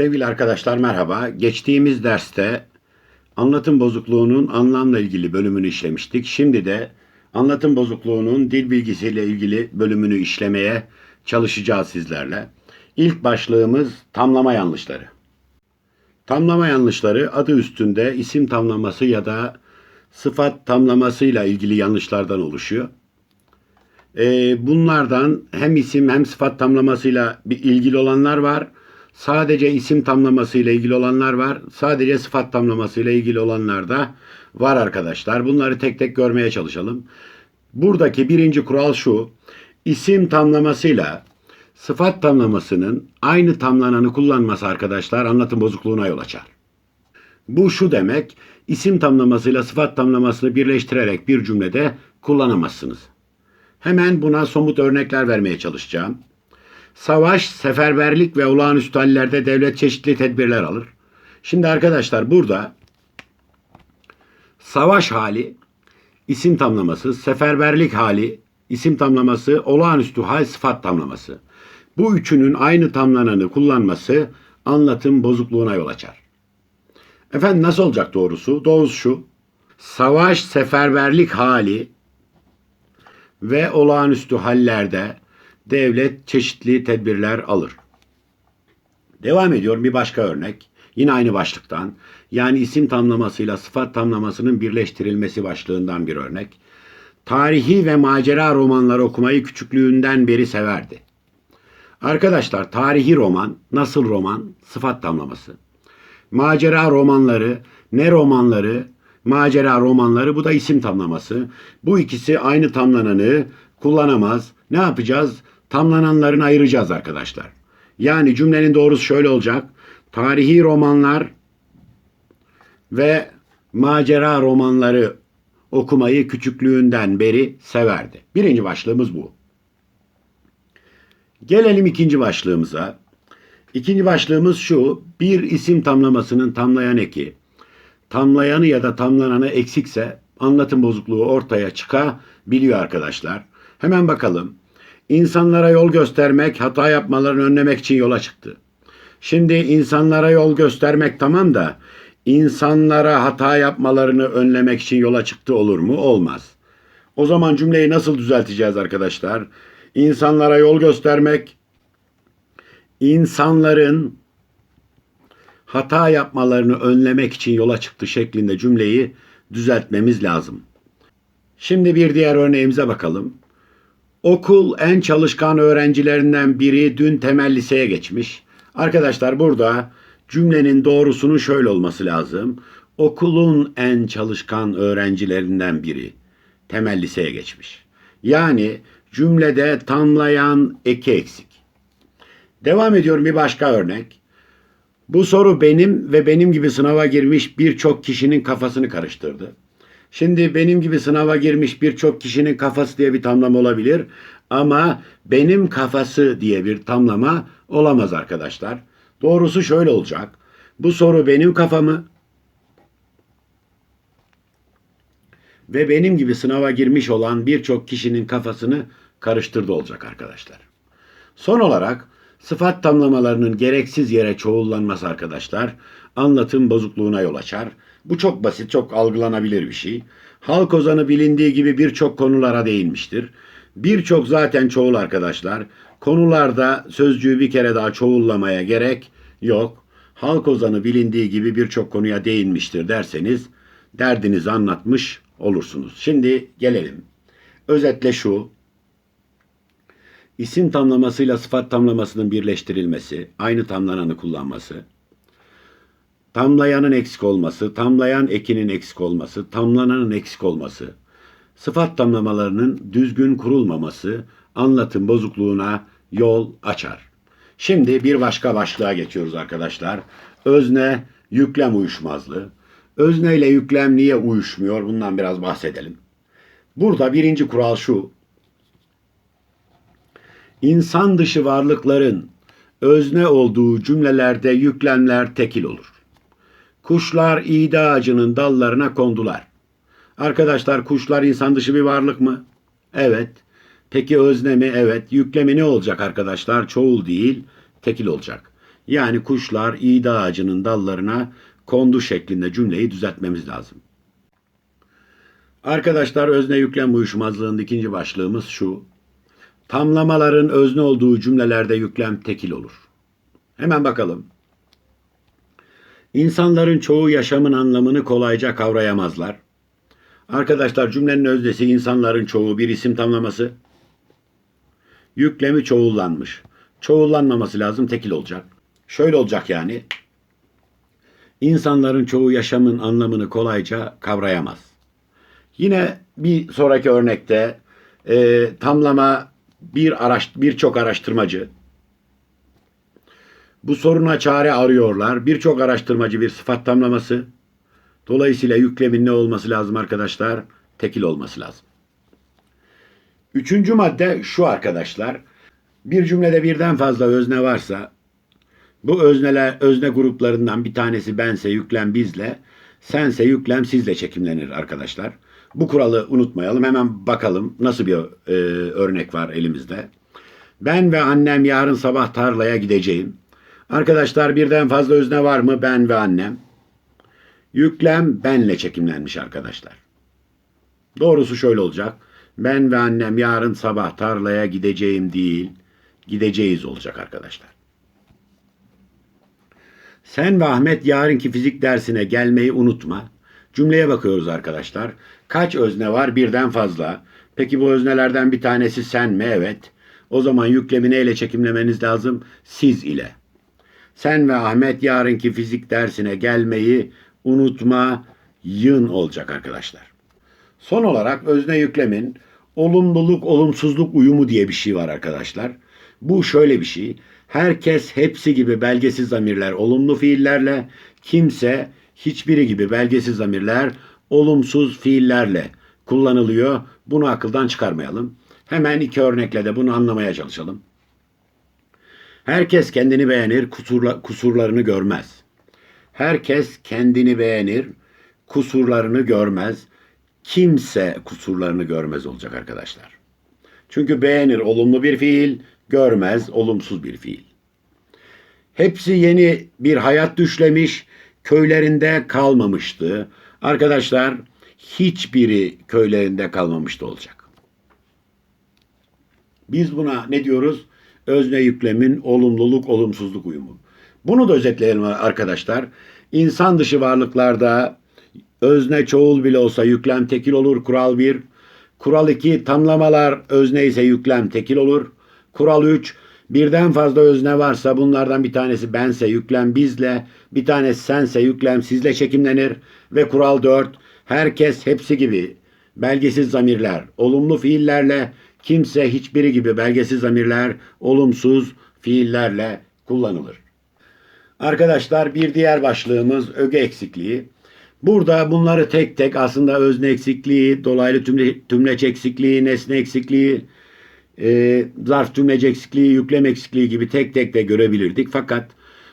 Sevgili arkadaşlar merhaba. Geçtiğimiz derste anlatım bozukluğunun anlamla ilgili bölümünü işlemiştik. Şimdi de anlatım bozukluğunun dil bilgisiyle ilgili bölümünü işlemeye çalışacağız sizlerle. İlk başlığımız tamlama yanlışları. Tamlama yanlışları adı üstünde isim tamlaması ya da sıfat tamlamasıyla ilgili yanlışlardan oluşuyor. Ee, bunlardan hem isim hem sıfat tamlamasıyla ilgili olanlar var. Sadece isim tamlamasıyla ilgili olanlar var. Sadece sıfat tamlamasıyla ilgili olanlar da var arkadaşlar. Bunları tek tek görmeye çalışalım. Buradaki birinci kural şu. İsim tamlamasıyla sıfat tamlamasının aynı tamlananı kullanması arkadaşlar anlatım bozukluğuna yol açar. Bu şu demek, isim tamlamasıyla sıfat tamlamasını birleştirerek bir cümlede kullanamazsınız. Hemen buna somut örnekler vermeye çalışacağım. Savaş, seferberlik ve olağanüstü hallerde devlet çeşitli tedbirler alır. Şimdi arkadaşlar burada savaş hali isim tamlaması, seferberlik hali isim tamlaması, olağanüstü hal sıfat tamlaması. Bu üçünün aynı tamlananı kullanması anlatım bozukluğuna yol açar. Efendim nasıl olacak doğrusu? Doğrusu şu. Savaş, seferberlik hali ve olağanüstü hallerde devlet çeşitli tedbirler alır. Devam ediyorum bir başka örnek. Yine aynı başlıktan. Yani isim tamlamasıyla sıfat tamlamasının birleştirilmesi başlığından bir örnek. Tarihi ve macera romanları okumayı küçüklüğünden beri severdi. Arkadaşlar tarihi roman nasıl roman? Sıfat tamlaması. Macera romanları, ne romanları, macera romanları bu da isim tamlaması. Bu ikisi aynı tamlananı kullanamaz. Ne yapacağız? Tamlananlarını ayıracağız arkadaşlar. Yani cümlenin doğrusu şöyle olacak. Tarihi romanlar ve macera romanları okumayı küçüklüğünden beri severdi. Birinci başlığımız bu. Gelelim ikinci başlığımıza. İkinci başlığımız şu. Bir isim tamlamasının tamlayan eki, tamlayanı ya da tamlananı eksikse anlatım bozukluğu ortaya çıkabiliyor arkadaşlar. Hemen bakalım. İnsanlara yol göstermek, hata yapmalarını önlemek için yola çıktı. Şimdi insanlara yol göstermek tamam da insanlara hata yapmalarını önlemek için yola çıktı olur mu? Olmaz. O zaman cümleyi nasıl düzelteceğiz arkadaşlar? İnsanlara yol göstermek, insanların hata yapmalarını önlemek için yola çıktı şeklinde cümleyi düzeltmemiz lazım. Şimdi bir diğer örneğimize bakalım. Okul en çalışkan öğrencilerinden biri dün temel liseye geçmiş. Arkadaşlar burada cümlenin doğrusunun şöyle olması lazım. Okulun en çalışkan öğrencilerinden biri temel liseye geçmiş. Yani cümlede tamlayan eki eksik. Devam ediyorum bir başka örnek. Bu soru benim ve benim gibi sınava girmiş birçok kişinin kafasını karıştırdı. Şimdi benim gibi sınava girmiş birçok kişinin kafası diye bir tamlama olabilir ama benim kafası diye bir tamlama olamaz arkadaşlar. Doğrusu şöyle olacak. Bu soru benim kafamı ve benim gibi sınava girmiş olan birçok kişinin kafasını karıştırdı olacak arkadaşlar. Son olarak sıfat tamlamalarının gereksiz yere çoğullanması arkadaşlar anlatım bozukluğuna yol açar. Bu çok basit, çok algılanabilir bir şey. Halk ozanı bilindiği gibi birçok konulara değinmiştir. Birçok zaten çoğul arkadaşlar. Konularda sözcüğü bir kere daha çoğullamaya gerek yok. Halk ozanı bilindiği gibi birçok konuya değinmiştir derseniz derdinizi anlatmış olursunuz. Şimdi gelelim. Özetle şu. İsim tamlamasıyla sıfat tamlamasının birleştirilmesi, aynı tamlananı kullanması, tamlayanın eksik olması, tamlayan ekinin eksik olması, tamlananın eksik olması, sıfat tamlamalarının düzgün kurulmaması anlatım bozukluğuna yol açar. Şimdi bir başka başlığa geçiyoruz arkadaşlar. Özne yüklem uyuşmazlığı. Özne ile yüklem niye uyuşmuyor? Bundan biraz bahsedelim. Burada birinci kural şu. İnsan dışı varlıkların özne olduğu cümlelerde yüklemler tekil olur. Kuşlar iğde ağacının dallarına kondular. Arkadaşlar kuşlar insan dışı bir varlık mı? Evet. Peki özne mi? Evet. Yüklemi ne olacak arkadaşlar? Çoğul değil, tekil olacak. Yani kuşlar iğde ağacının dallarına kondu şeklinde cümleyi düzeltmemiz lazım. Arkadaşlar özne yüklem uyuşmazlığının ikinci başlığımız şu. Tamlamaların özne olduğu cümlelerde yüklem tekil olur. Hemen bakalım. İnsanların çoğu yaşamın anlamını kolayca kavrayamazlar. Arkadaşlar cümlenin öznesi insanların çoğu bir isim tamlaması. Yüklemi çoğullanmış. Çoğullanmaması lazım tekil olacak. Şöyle olacak yani. İnsanların çoğu yaşamın anlamını kolayca kavrayamaz. Yine bir sonraki örnekte e, tamlama bir araş, birçok araştırmacı bu soruna çare arıyorlar. Birçok araştırmacı bir sıfat tamlaması. Dolayısıyla yüklemin ne olması lazım arkadaşlar? Tekil olması lazım. Üçüncü madde şu arkadaşlar. Bir cümlede birden fazla özne varsa bu özneler özne gruplarından bir tanesi bense yüklem bizle, sense yüklem sizle çekimlenir arkadaşlar. Bu kuralı unutmayalım. Hemen bakalım nasıl bir e, örnek var elimizde. Ben ve annem yarın sabah tarlaya gideceğim. Arkadaşlar birden fazla özne var mı? Ben ve annem. Yüklem benle çekimlenmiş arkadaşlar. Doğrusu şöyle olacak. Ben ve annem yarın sabah tarlaya gideceğim değil, gideceğiz olacak arkadaşlar. Sen ve Ahmet yarınki fizik dersine gelmeyi unutma. Cümleye bakıyoruz arkadaşlar. Kaç özne var? Birden fazla. Peki bu öznelerden bir tanesi sen mi? Evet. O zaman yüklemi neyle çekimlemeniz lazım? Siz ile. Sen ve Ahmet yarınki fizik dersine gelmeyi unutmayın olacak arkadaşlar. Son olarak özne yüklemin olumluluk olumsuzluk uyumu diye bir şey var arkadaşlar. Bu şöyle bir şey. Herkes hepsi gibi belgesiz zamirler olumlu fiillerle, kimse hiçbiri gibi belgesiz zamirler olumsuz fiillerle kullanılıyor. Bunu akıldan çıkarmayalım. Hemen iki örnekle de bunu anlamaya çalışalım. Herkes kendini beğenir, kusurla, kusurlarını görmez. Herkes kendini beğenir, kusurlarını görmez. Kimse kusurlarını görmez olacak arkadaşlar. Çünkü beğenir olumlu bir fiil, görmez olumsuz bir fiil. Hepsi yeni bir hayat düşlemiş, köylerinde kalmamıştı. Arkadaşlar hiçbiri köylerinde kalmamıştı olacak. Biz buna ne diyoruz? Özne yüklemin olumluluk olumsuzluk uyumu. Bunu da özetleyelim arkadaşlar. İnsan dışı varlıklarda özne çoğul bile olsa yüklem tekil olur. Kural 1. Kural 2. Tamlamalar özne ise yüklem tekil olur. Kural 3. Birden fazla özne varsa bunlardan bir tanesi bense yüklem bizle, bir tanesi sense yüklem sizle çekimlenir. Ve kural 4. Herkes hepsi gibi belgesiz zamirler olumlu fiillerle kimse hiçbiri gibi belgesiz zamirler olumsuz fiillerle kullanılır. Arkadaşlar bir diğer başlığımız öge eksikliği. Burada bunları tek tek aslında özne eksikliği, dolaylı tümle, tümleç eksikliği, nesne eksikliği, e, zarf tümlec eksikliği, yüklem eksikliği gibi tek tek de görebilirdik. Fakat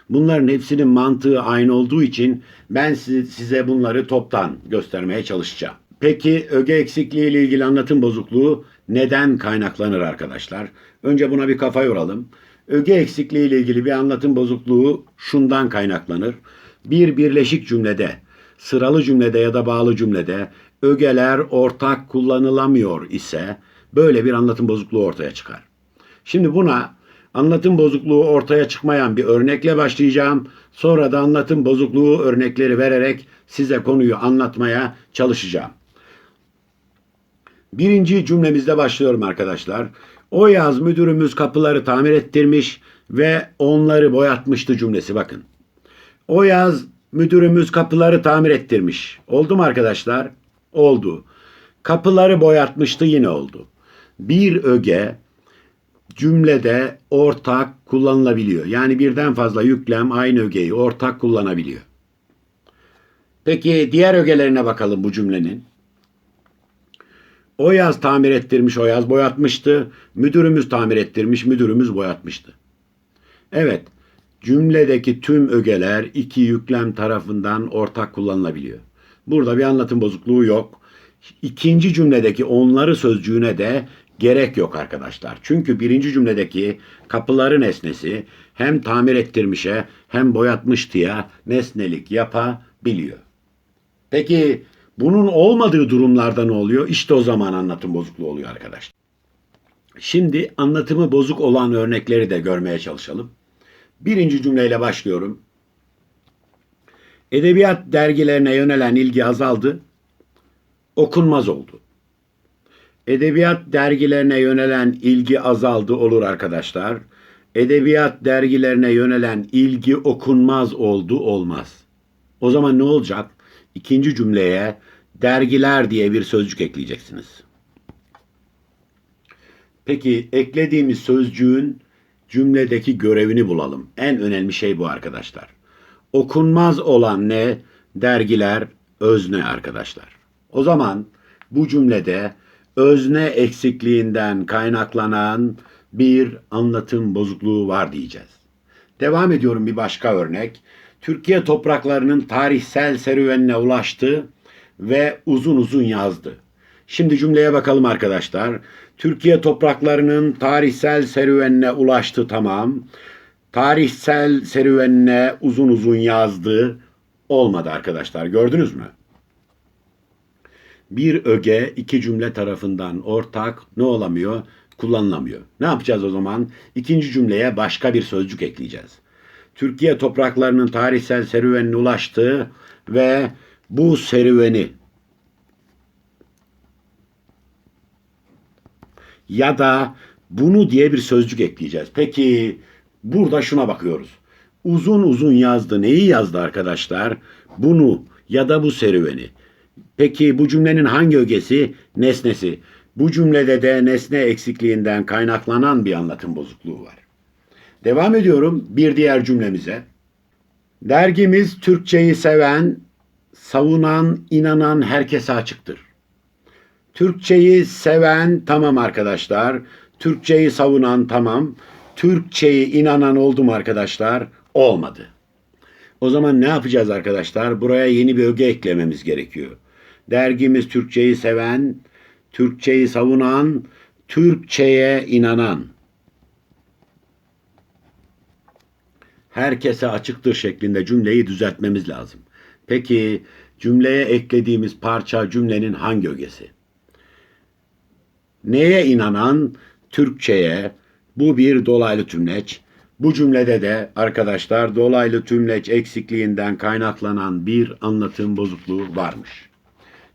bunların hepsinin mantığı aynı olduğu için ben size bunları toptan göstermeye çalışacağım. Peki öge eksikliği ile ilgili anlatım bozukluğu neden kaynaklanır arkadaşlar? Önce buna bir kafa yoralım. Öge eksikliği ile ilgili bir anlatım bozukluğu şundan kaynaklanır. Bir birleşik cümlede, sıralı cümlede ya da bağlı cümlede ögeler ortak kullanılamıyor ise böyle bir anlatım bozukluğu ortaya çıkar. Şimdi buna anlatım bozukluğu ortaya çıkmayan bir örnekle başlayacağım. Sonra da anlatım bozukluğu örnekleri vererek size konuyu anlatmaya çalışacağım. Birinci cümlemizde başlıyorum arkadaşlar. O yaz müdürümüz kapıları tamir ettirmiş ve onları boyatmıştı cümlesi bakın. O yaz müdürümüz kapıları tamir ettirmiş. Oldu mu arkadaşlar? Oldu. Kapıları boyatmıştı yine oldu. Bir öge cümlede ortak kullanılabiliyor. Yani birden fazla yüklem aynı ögeyi ortak kullanabiliyor. Peki diğer ögelerine bakalım bu cümlenin. O yaz tamir ettirmiş, o yaz boyatmıştı. Müdürümüz tamir ettirmiş, müdürümüz boyatmıştı. Evet, cümledeki tüm ögeler iki yüklem tarafından ortak kullanılabiliyor. Burada bir anlatım bozukluğu yok. İkinci cümledeki onları sözcüğüne de gerek yok arkadaşlar. Çünkü birinci cümledeki kapıları nesnesi hem tamir ettirmişe hem boyatmıştıya nesnelik yapabiliyor. Peki bunun olmadığı durumlarda ne oluyor? İşte o zaman anlatım bozukluğu oluyor arkadaşlar. Şimdi anlatımı bozuk olan örnekleri de görmeye çalışalım. Birinci cümleyle başlıyorum. Edebiyat dergilerine yönelen ilgi azaldı, okunmaz oldu. Edebiyat dergilerine yönelen ilgi azaldı olur arkadaşlar. Edebiyat dergilerine yönelen ilgi okunmaz oldu olmaz. O zaman ne olacak? İkinci cümleye dergiler diye bir sözcük ekleyeceksiniz. Peki eklediğimiz sözcüğün cümledeki görevini bulalım. En önemli şey bu arkadaşlar. Okunmaz olan ne? Dergiler, özne arkadaşlar. O zaman bu cümlede özne eksikliğinden kaynaklanan bir anlatım bozukluğu var diyeceğiz. Devam ediyorum bir başka örnek. Türkiye topraklarının tarihsel serüvenine ulaştı ve uzun uzun yazdı. Şimdi cümleye bakalım arkadaşlar. Türkiye topraklarının tarihsel serüvenine ulaştı tamam. Tarihsel serüvenine uzun uzun yazdı. Olmadı arkadaşlar. Gördünüz mü? Bir öge iki cümle tarafından ortak ne olamıyor? Kullanılamıyor. Ne yapacağız o zaman? İkinci cümleye başka bir sözcük ekleyeceğiz. Türkiye topraklarının tarihsel serüvenine ulaştı ve bu serüveni ya da bunu diye bir sözcük ekleyeceğiz. Peki burada şuna bakıyoruz. Uzun uzun yazdı. Neyi yazdı arkadaşlar? Bunu ya da bu serüveni. Peki bu cümlenin hangi ögesi? Nesnesi. Bu cümlede de nesne eksikliğinden kaynaklanan bir anlatım bozukluğu var. Devam ediyorum bir diğer cümlemize. Dergimiz Türkçeyi seven, savunan, inanan herkese açıktır. Türkçeyi seven tamam arkadaşlar. Türkçeyi savunan tamam. Türkçeyi inanan oldu mu arkadaşlar? Olmadı. O zaman ne yapacağız arkadaşlar? Buraya yeni bir öge eklememiz gerekiyor. Dergimiz Türkçeyi seven, Türkçeyi savunan, Türkçeye inanan. Herkese açıktır şeklinde cümleyi düzeltmemiz lazım. Peki cümleye eklediğimiz parça cümlenin hangi ögesi? Neye inanan? Türkçeye. Bu bir dolaylı tümleç. Bu cümlede de arkadaşlar dolaylı tümleç eksikliğinden kaynaklanan bir anlatım bozukluğu varmış.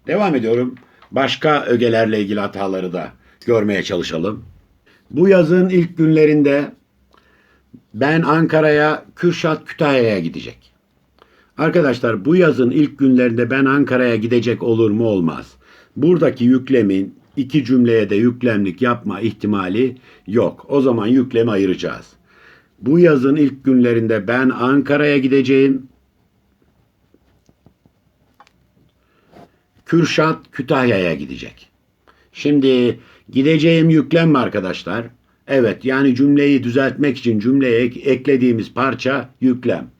Devam ediyorum. Başka ögelerle ilgili hataları da görmeye çalışalım. Bu yazın ilk günlerinde ben Ankara'ya, Kürşat Kütahya'ya gidecek. Arkadaşlar bu yazın ilk günlerinde ben Ankara'ya gidecek olur mu olmaz. Buradaki yüklemin iki cümleye de yüklemlik yapma ihtimali yok. O zaman yüklemi ayıracağız. Bu yazın ilk günlerinde ben Ankara'ya gideceğim. Kürşat Kütahya'ya gidecek. Şimdi gideceğim yüklem mi arkadaşlar? Evet yani cümleyi düzeltmek için cümleye eklediğimiz parça yüklem.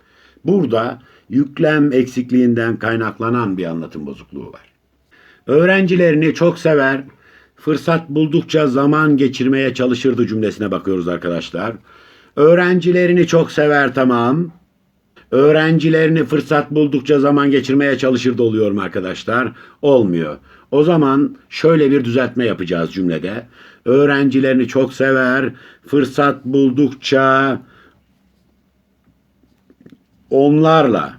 Burada yüklem eksikliğinden kaynaklanan bir anlatım bozukluğu var. Öğrencilerini çok sever, fırsat buldukça zaman geçirmeye çalışırdı cümlesine bakıyoruz arkadaşlar. Öğrencilerini çok sever tamam. Öğrencilerini fırsat buldukça zaman geçirmeye çalışırdı oluyor mu arkadaşlar? Olmuyor. O zaman şöyle bir düzeltme yapacağız cümlede. Öğrencilerini çok sever, fırsat buldukça onlarla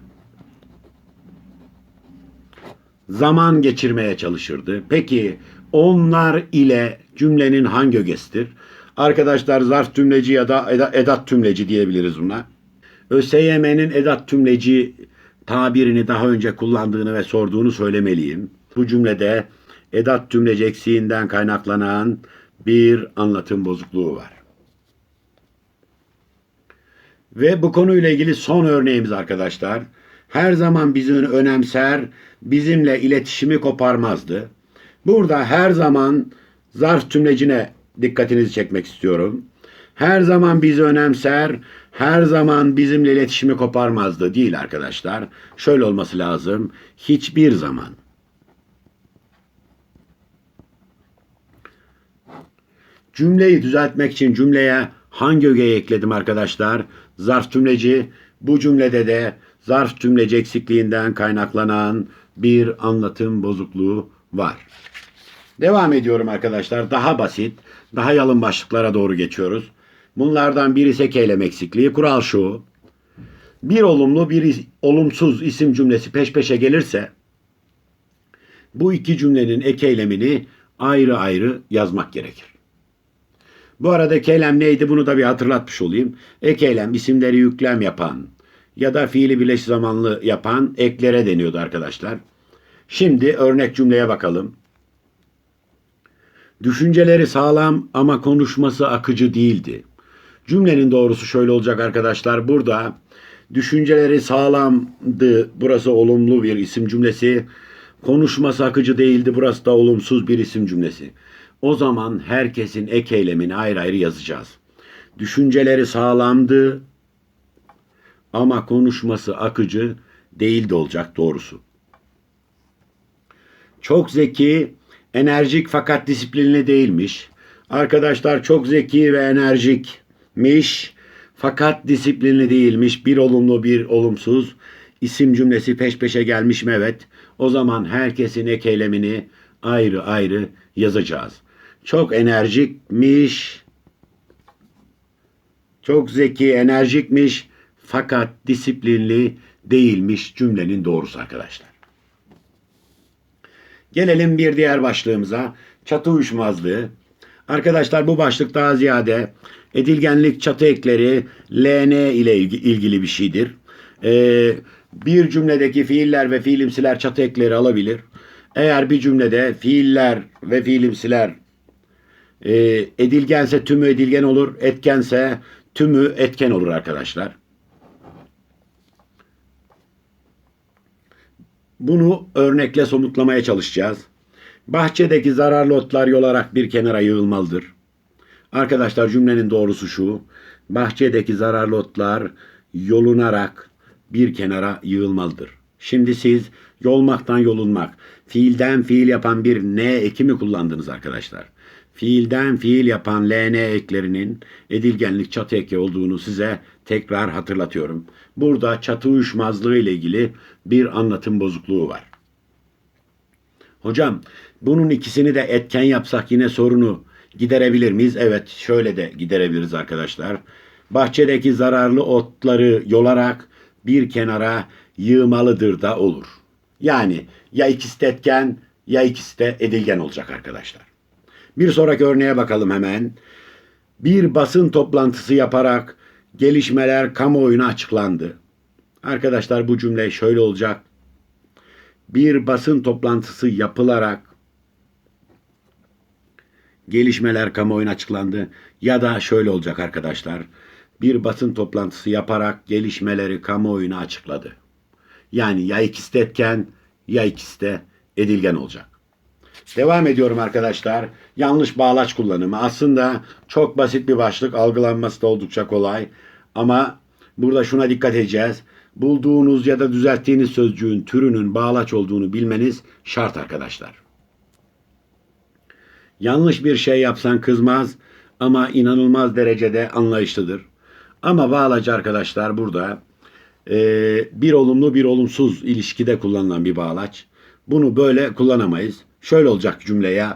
zaman geçirmeye çalışırdı. Peki onlar ile cümlenin hangi ögesidir? Arkadaşlar zarf tümleci ya da edat tümleci diyebiliriz buna. ÖSYM'nin edat tümleci tabirini daha önce kullandığını ve sorduğunu söylemeliyim. Bu cümlede edat tümleci eksiğinden kaynaklanan bir anlatım bozukluğu var. Ve bu konuyla ilgili son örneğimiz arkadaşlar. Her zaman bizi önemser, bizimle iletişimi koparmazdı. Burada her zaman zarf tümlecine dikkatinizi çekmek istiyorum. Her zaman bizi önemser, her zaman bizimle iletişimi koparmazdı değil arkadaşlar. Şöyle olması lazım. Hiçbir zaman. Cümleyi düzeltmek için cümleye hangi ögeyi ekledim arkadaşlar? zarf tümleci. Bu cümlede de zarf tümleci eksikliğinden kaynaklanan bir anlatım bozukluğu var. Devam ediyorum arkadaşlar. Daha basit, daha yalın başlıklara doğru geçiyoruz. Bunlardan birisi ek eylem eksikliği. Kural şu. Bir olumlu bir olumsuz isim cümlesi peş peşe gelirse bu iki cümlenin ek eylemini ayrı ayrı yazmak gerekir. Bu arada ek eylem neydi bunu da bir hatırlatmış olayım. Ek eylem isimleri yüklem yapan ya da fiili bileş zamanlı yapan eklere deniyordu arkadaşlar. Şimdi örnek cümleye bakalım. Düşünceleri sağlam ama konuşması akıcı değildi. Cümlenin doğrusu şöyle olacak arkadaşlar. Burada düşünceleri sağlamdı. Burası olumlu bir isim cümlesi. Konuşması akıcı değildi. Burası da olumsuz bir isim cümlesi. O zaman herkesin ek eylemini ayrı ayrı yazacağız. Düşünceleri sağlamdı ama konuşması akıcı değildi olacak doğrusu. Çok zeki, enerjik fakat disiplinli değilmiş. Arkadaşlar çok zeki ve enerjikmiş fakat disiplinli değilmiş. Bir olumlu bir olumsuz. İsim cümlesi peş peşe gelmiş mi? O zaman herkesin ek ayrı ayrı yazacağız. Çok enerjikmiş. Çok zeki, enerjikmiş fakat disiplinli değilmiş cümlenin doğrusu arkadaşlar. Gelelim bir diğer başlığımıza. Çatı uyuşmazlığı. Arkadaşlar bu başlık daha ziyade edilgenlik çatı ekleri LN ile ilgi- ilgili bir şeydir. Ee, bir cümledeki fiiller ve fiilimsiler çatı ekleri alabilir. Eğer bir cümlede fiiller ve fiilimsiler e, edilgense tümü edilgen olur, etkense tümü etken olur arkadaşlar. Bunu örnekle somutlamaya çalışacağız. Bahçedeki zararlı otlar yolarak bir kenara yığılmalıdır. Arkadaşlar cümlenin doğrusu şu. Bahçedeki zararlı otlar yolunarak bir kenara yığılmalıdır. Şimdi siz yolmaktan yolunmak, fiilden fiil yapan bir ne ekimi kullandınız arkadaşlar. Fiilden fiil yapan ln eklerinin edilgenlik çatı eki olduğunu size tekrar hatırlatıyorum. Burada çatı uyuşmazlığı ile ilgili bir anlatım bozukluğu var. Hocam bunun ikisini de etken yapsak yine sorunu giderebilir miyiz? Evet şöyle de giderebiliriz arkadaşlar. Bahçedeki zararlı otları yolarak bir kenara yığmalıdır da olur. Yani ya ikisi de etken ya ikisi de edilgen olacak arkadaşlar. Bir sonraki örneğe bakalım hemen. Bir basın toplantısı yaparak gelişmeler kamuoyuna açıklandı. Arkadaşlar bu cümle şöyle olacak. Bir basın toplantısı yapılarak gelişmeler kamuoyuna açıklandı. Ya da şöyle olacak arkadaşlar. Bir basın toplantısı yaparak gelişmeleri kamuoyuna açıkladı. Yani ya ikisi etken ya ikisi de edilgen olacak. Devam ediyorum arkadaşlar. Yanlış bağlaç kullanımı. Aslında çok basit bir başlık. Algılanması da oldukça kolay. Ama burada şuna dikkat edeceğiz. Bulduğunuz ya da düzelttiğiniz sözcüğün türünün bağlaç olduğunu bilmeniz şart arkadaşlar. Yanlış bir şey yapsan kızmaz ama inanılmaz derecede anlayışlıdır. Ama bağlaç arkadaşlar burada e, bir olumlu bir olumsuz ilişkide kullanılan bir bağlaç. Bunu böyle kullanamayız. Şöyle olacak cümleye.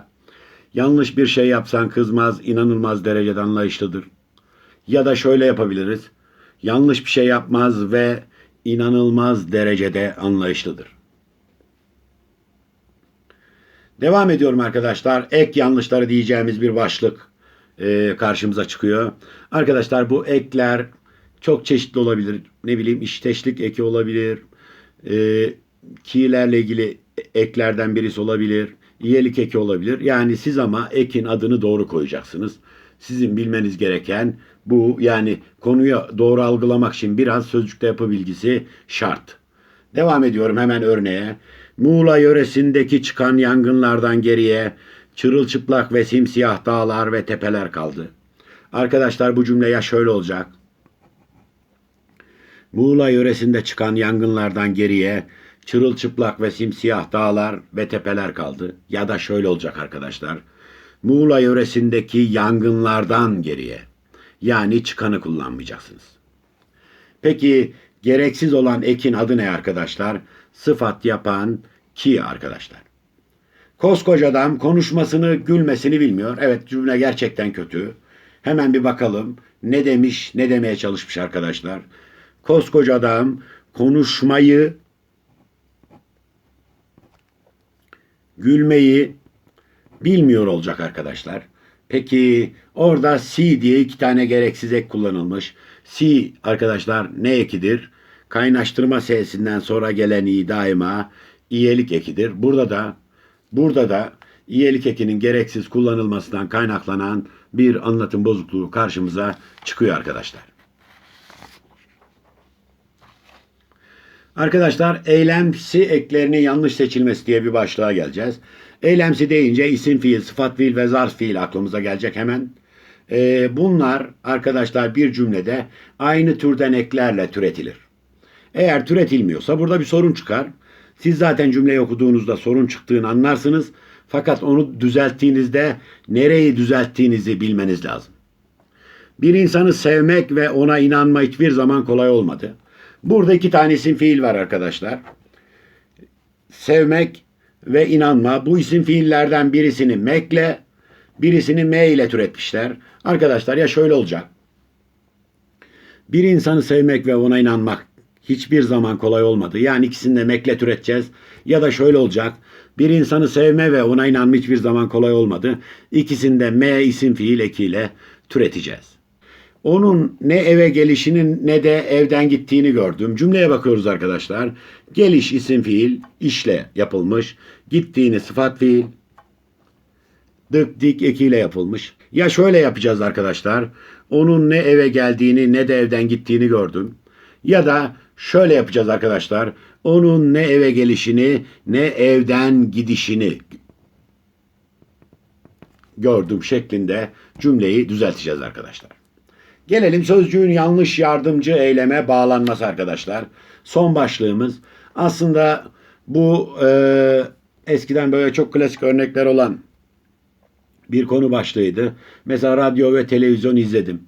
Yanlış bir şey yapsan kızmaz, inanılmaz derecede anlayışlıdır. Ya da şöyle yapabiliriz. Yanlış bir şey yapmaz ve inanılmaz derecede anlayışlıdır. Devam ediyorum arkadaşlar. Ek yanlışları diyeceğimiz bir başlık e, karşımıza çıkıyor. Arkadaşlar bu ekler çok çeşitli olabilir. Ne bileyim işteşlik eki olabilir. E, ki'lerle ilgili eklerden birisi olabilir. İyelik eki olabilir. Yani siz ama ekin adını doğru koyacaksınız. Sizin bilmeniz gereken bu yani konuyu doğru algılamak için biraz sözcükte yapı bilgisi şart. Devam ediyorum hemen örneğe. Muğla yöresindeki çıkan yangınlardan geriye çırılçıplak ve simsiyah dağlar ve tepeler kaldı. Arkadaşlar bu cümle ya şöyle olacak. Muğla yöresinde çıkan yangınlardan geriye çırılçıplak ve simsiyah dağlar ve tepeler kaldı. Ya da şöyle olacak arkadaşlar. Muğla yöresindeki yangınlardan geriye. Yani çıkanı kullanmayacaksınız. Peki gereksiz olan ekin adı ne arkadaşlar? Sıfat yapan ki arkadaşlar. Koskoca adam konuşmasını, gülmesini bilmiyor. Evet cümle gerçekten kötü. Hemen bir bakalım ne demiş, ne demeye çalışmış arkadaşlar. Koskoca adam konuşmayı, gülmeyi bilmiyor olacak arkadaşlar. Peki orada C diye iki tane gereksiz ek kullanılmış. C arkadaşlar ne ekidir? Kaynaştırma sesinden sonra gelen i daima iyelik ekidir. Burada da burada da iyelik ekinin gereksiz kullanılmasından kaynaklanan bir anlatım bozukluğu karşımıza çıkıyor arkadaşlar. Arkadaşlar eylemsi eklerinin yanlış seçilmesi diye bir başlığa geleceğiz. Eylemsi deyince isim fiil, sıfat fiil ve zarf fiil aklımıza gelecek hemen. Ee, bunlar arkadaşlar bir cümlede aynı türden eklerle türetilir. Eğer türetilmiyorsa burada bir sorun çıkar. Siz zaten cümleyi okuduğunuzda sorun çıktığını anlarsınız. Fakat onu düzelttiğinizde nereyi düzelttiğinizi bilmeniz lazım. Bir insanı sevmek ve ona inanma hiçbir zaman kolay olmadı. Burada iki tane isim fiil var arkadaşlar. Sevmek ve inanma. Bu isim fiillerden birisini mekle, birisini me ile türetmişler. Arkadaşlar ya şöyle olacak. Bir insanı sevmek ve ona inanmak hiçbir zaman kolay olmadı. Yani ikisini de mekle türeteceğiz. Ya da şöyle olacak. Bir insanı sevme ve ona inanma hiçbir zaman kolay olmadı. İkisini de me isim fiil ekiyle türeteceğiz. Onun ne eve gelişinin ne de evden gittiğini gördüm. Cümleye bakıyoruz arkadaşlar. Geliş isim fiil işle yapılmış. Gittiğini sıfat fiil. Dık dik ekiyle yapılmış. Ya şöyle yapacağız arkadaşlar. Onun ne eve geldiğini ne de evden gittiğini gördüm. Ya da şöyle yapacağız arkadaşlar. Onun ne eve gelişini ne evden gidişini gördüm şeklinde cümleyi düzelteceğiz arkadaşlar. Gelelim sözcüğün yanlış yardımcı eyleme bağlanması arkadaşlar. Son başlığımız aslında bu e, eskiden böyle çok klasik örnekler olan bir konu başlığıydı. Mesela radyo ve televizyon izledim.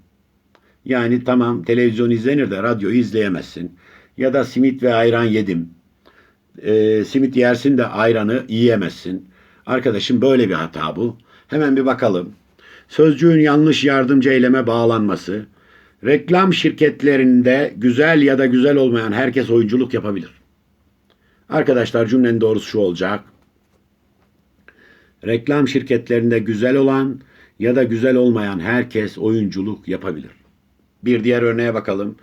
Yani tamam televizyon izlenir de radyo izleyemezsin. Ya da simit ve ayran yedim. E, simit yersin de ayranı yiyemezsin. Arkadaşım böyle bir hata bu. Hemen bir bakalım. Sözcüğün yanlış yardımcı eyleme bağlanması. Reklam şirketlerinde güzel ya da güzel olmayan herkes oyunculuk yapabilir. Arkadaşlar cümlenin doğrusu şu olacak. Reklam şirketlerinde güzel olan ya da güzel olmayan herkes oyunculuk yapabilir. Bir diğer örneğe bakalım.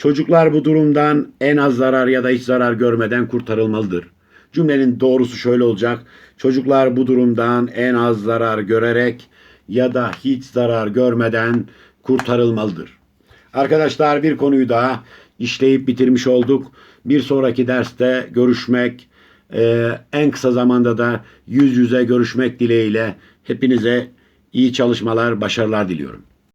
Çocuklar bu durumdan en az zarar ya da hiç zarar görmeden kurtarılmalıdır. Cümlenin doğrusu şöyle olacak. Çocuklar bu durumdan en az zarar görerek ya da hiç zarar görmeden kurtarılmalıdır. Arkadaşlar bir konuyu daha işleyip bitirmiş olduk. Bir sonraki derste görüşmek, e, en kısa zamanda da yüz yüze görüşmek dileğiyle hepinize iyi çalışmalar, başarılar diliyorum.